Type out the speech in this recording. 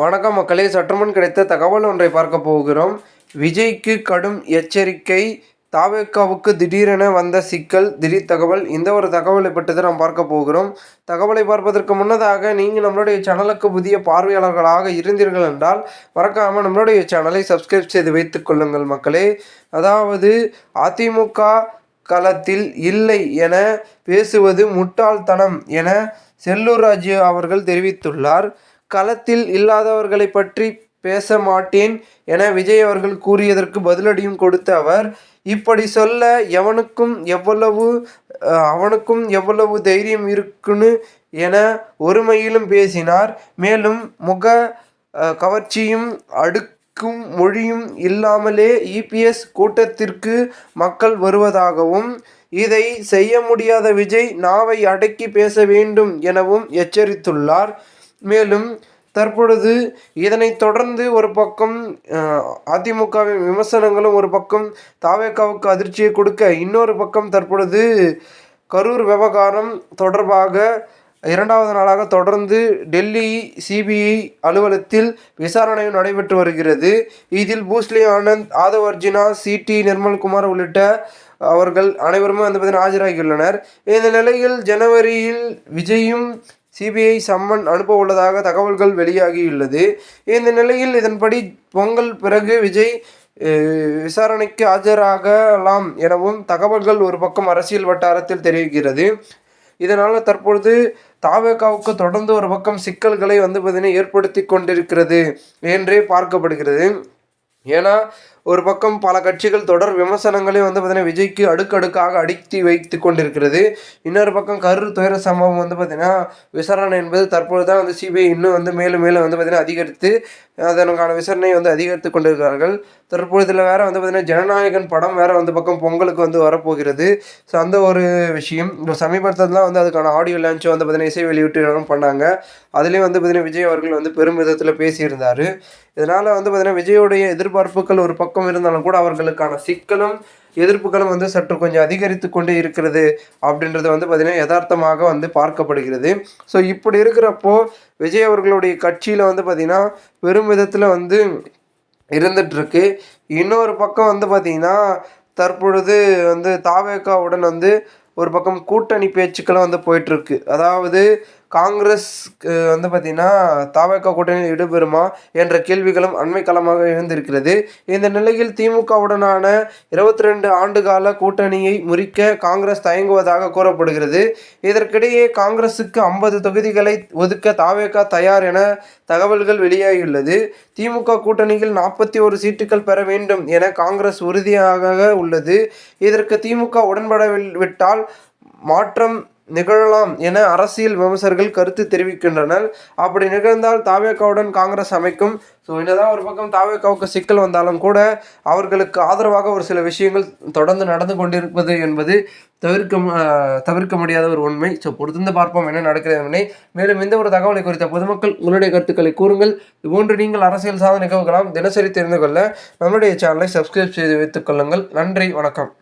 வணக்கம் மக்களே சற்றுமுன் கிடைத்த தகவல் ஒன்றை பார்க்க போகிறோம். விஜய்க்கு கடும் எச்சரிக்கை. தாவேக்காவுக்கு திடீரென வந்த சிக்கல் திடீர் தகவல். இந்த ஒரு தகவலை பற்றி தான் நாம் பார்க்க போகிறோம். தகவலை பார்ப்பதற்கு முன்னதாக நீங்கள் நம்மளுடைய சேனலுக்கு புதிய பார்வையாளர்களாக இருந்தீர்கள் என்றால் மறக்காமல் நம்மளுடைய சேனலை சப்ஸ்கிரைப் செய்து வைத்துக் கொள்ளுங்கள் மக்களே. அதாவது அதிமுக களத்தில் இல்லை என பேசுவது முட்டாள்தனம் என செல்லூர் ராஜு அவர்கள் தெரிவித்துள்ளார். களத்தில் இல்லாதவர்களை பற்றி பேச மாட்டேன் என விஜய் அவர்கள் கூறியதற்கு பதிலடியும் கொடுத்த அவர் இப்படி சொல்ல எவனுக்கும் எவ்வளவு அவனுக்கும் எவ்வளவு தைரியம் இருக்குன்னு என ஒருமையிலும் பேசினார். மேலும் முக கவர்ச்சியும் அடுக்கும் மொழியும் இல்லாமலே இபிஎஸ் கூட்டத்திற்கு மக்கள் வருவதாகவும் இதை செய்ய முடியாத விஜய் நாவை அடக்கி பேச வேண்டும் எனவும் எச்சரித்துள்ளார். மேலும் தற்பொழுது இதனை தொடர்ந்து ஒரு பக்கம் அதிமுகவின் விமர்சனங்களும் ஒரு பக்கம் தாவேக்காவுக்கு அதிர்ச்சியை கொடுக்க இன்னொரு பக்கம் தற்பொழுது கரூர் விவகாரம் தொடர்பாக இரண்டாவது நாளாக தொடர்ந்து டெல்லி சிபிஐ அலுவலகத்தில் விசாரணையும் நடைபெற்று வருகிறது. இதில் பூஸ்லி ஆனந்த் ஆதவ் அர்ஜுனா சிடி நிர்மல்குமார் உள்ளிட்ட அவர்கள் அனைவருமே வந்து பார்த்தீங்கன்னா ஆஜராகியுள்ளனர். இந்த நிலையில் ஜனவரியில் விஜயும் சிபிஐ சம்மன் அனுப்ப உள்ளதாக தகவல்கள் வெளியாகியுள்ளது. இந்த நிலையில் இதன்படி பொங்கல் பிறகு விஜய் விசாரணைக்கு ஆஜராகலாம் எனவும் தகவல்கள் ஒரு பக்கம் அரசியல் வட்டாரத்தில் தெரிவிக்கிறது இதனால் தற்பொழுது தாவேகாவுக்கு தொடர்ந்து ஒரு பக்கம் சிக்கல்களை வந்து பார்த்தீங்கன்னா ஏற்படுத்தி கொண்டிருக்கிறது என்றே பார்க்கப்படுகிறது. ஏன்னா ஒரு பக்கம் பல கட்சிகள் தொடர் விமர்சனங்களையும் வந்து பார்த்தீங்கன்னா விஜய்க்கு அடுக்கடுக்காக அடுக்கி வைத்து கொண்டிருக்கிறது. இன்னொரு பக்கம் கரூர் துயர சம்பவம் வந்து பார்த்திங்கன்னா விசாரணை என்பது தற்பொழுது தான் வந்து சிபிஐ இன்னும் வந்து மேலும் மேலும் வந்து பார்த்திங்கன்னா அதிகரித்து அதனுக்கான விசாரணை வந்து அதிகரித்து கொண்டிருக்கிறார்கள். தற்பொழுதுல வேறு வந்து பார்த்திங்கன்னா ஜனநாயகன் படம் வேறு வந்து பக்கம் பொங்கலுக்கு வந்து வரப்போகிறது. ஸோ அந்த ஒரு விஷயம். இப்போ சமீபத்தில் வந்து அதுக்கான ஆடியோ லான்ச் வந்து பார்த்திங்கன்னா இசை வெளியீட்டு பண்ணாங்க. அதுலேயும் வந்து பார்த்திங்கன்னா விஜய் அவர்கள் வந்து பெரும் விதத்தில் பேசியிருந்தார். இதனால் வந்து பார்த்திங்கன்னா விஜயோடைய எதிர்பார்ப்புகள் ஒரு பக்கம் பக்கம் இருந்தாலும் கூட அவர்களுக்கான சிக்கலும் எதிர்ப்புகளும் வந்து சற்று கொஞ்சம் அதிகரித்து கொண்டே இருக்கிறது அப்படின்றது வந்து பார்த்திங்கன்னா யதார்த்தமாக வந்து பார்க்கப்படுகிறது. ஸோ இப்படி இருக்கிறப்போ விஜய் அவர்களுடைய கட்சியில் வந்து பார்த்திங்கன்னா பெரும் விதத்தில் வந்து இருந்துகிட்ருக்கு இன்னொரு பக்கம் வந்து பார்த்திங்கன்னா தற்பொழுது வந்து தாவேக்காவுடன் வந்து ஒரு பக்கம் கூட்டணி பேச்சுக்களும் வந்து போயிட்டுருக்கு. அதாவது காங்கிரஸ் வந்து பார்த்திங்கன்னா தாவேக்கா கூட்டணியில் இடம்பெறுமா என்ற கேள்விகளும் அண்மைக்காலமாக எழுந்திருக்கிறது. இந்த நிலையில் திமுகவுடனான இருபத்தி ரெண்டு ஆண்டுகால கூட்டணியை முறிக்க காங்கிரஸ் தயங்குவதாக கூறப்படுகிறது. இதற்கிடையே காங்கிரஸுக்கு ஐம்பது தொகுதிகளை ஒதுக்க தாவேக்கா தயார் என தகவல்கள் வெளியாகியுள்ளது. திமுக கூட்டணியில் நாற்பத்தி ஒரு சீட்டுகள் பெற வேண்டும் என காங்கிரஸ் உறுதியாக உள்ளது. இதற்கு திமுக உடன்படவிட்டால் மாற்றம் நிகழலாம் என அரசியல் விமர்சகர்கள் கருத்து தெரிவிக்கின்றனர். அப்படி நிகழ்ந்தால் தாவேக்காவுடன் காங்கிரஸ் அமைக்கும். ஸோ என்னதான் ஒரு பக்கம் தாவேக்காவுக்கு சிக்கல் வந்தாலும் கூட அவர்களுக்கு ஆதரவாக ஒரு சில விஷயங்கள் தொடர்ந்து நடந்து கொண்டிருப்பது என்பது தவிர்க்க மு- தவிர்க்க முடியாத ஒரு உண்மை. ஸோ பொறுத்திருந்து பார்ப்போம் என்ன நடக்கிறது என்பதை. மேலும் எந்த ஒரு தகவலை குறித்த பொதுமக்கள் உங்களுடைய கருத்துக்களை கூறுங்கள். இதுபோன்று நீங்கள் அரசியல் சார்ந்த நிகழ்வுகளாம் தினசரி தெரிந்து கொள்ள நம்முடைய சேனலை சப்ஸ்கிரைப் செய்து வைத்துக் கொள்ளுங்கள். நன்றி வணக்கம்.